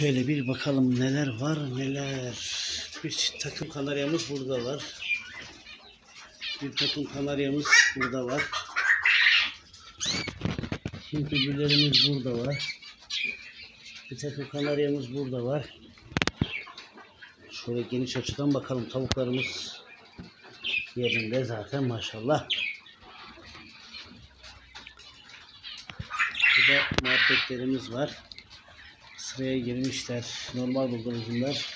Şöyle bir bakalım neler var neler. Bir takım kanaryamız burada var. Bir takım kanaryamız burada var. Hint bülbüllerimiz burada var. Bir takım kanaryamız burada var. Şöyle geniş açıdan bakalım tavuklarımız yerinde zaten maşallah. Burada muhabbetlerimiz var. Sıraya girmişler. Normal bıldırcınlar.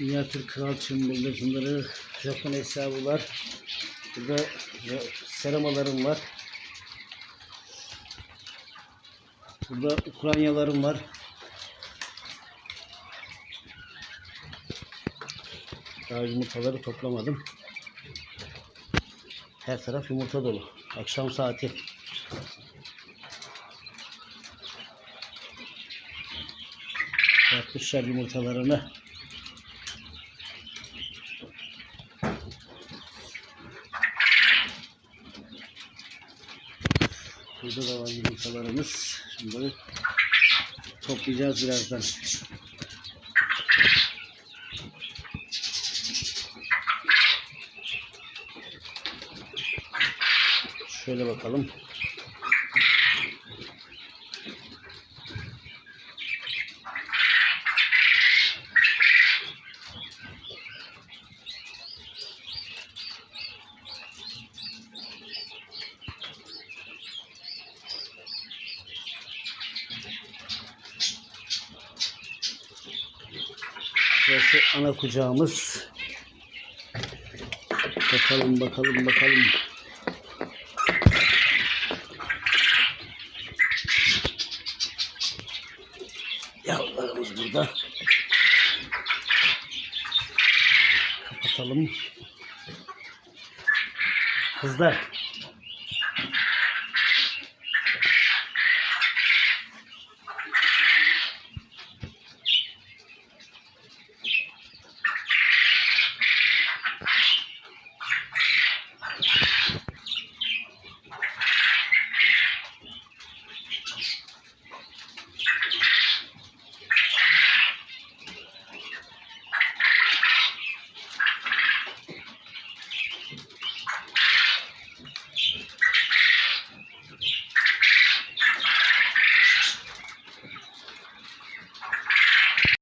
Minyatür kral çim bıldırcınları. Japon hesabı var. Burada seramalarım var. Burada Ukraynalarım var. Daha yumurtaları toplamadım. Her taraf yumurta dolu. Akşam saati. Yapmışlar yumurtalarını. Burada da var yumurtalarımız. Böyle toplayacağız birazdan. Şöyle bakalım. Burası ana kucağımız. Bakalım bakalım bakalım. Yavrularımız burada. Kapatalım. Kızlar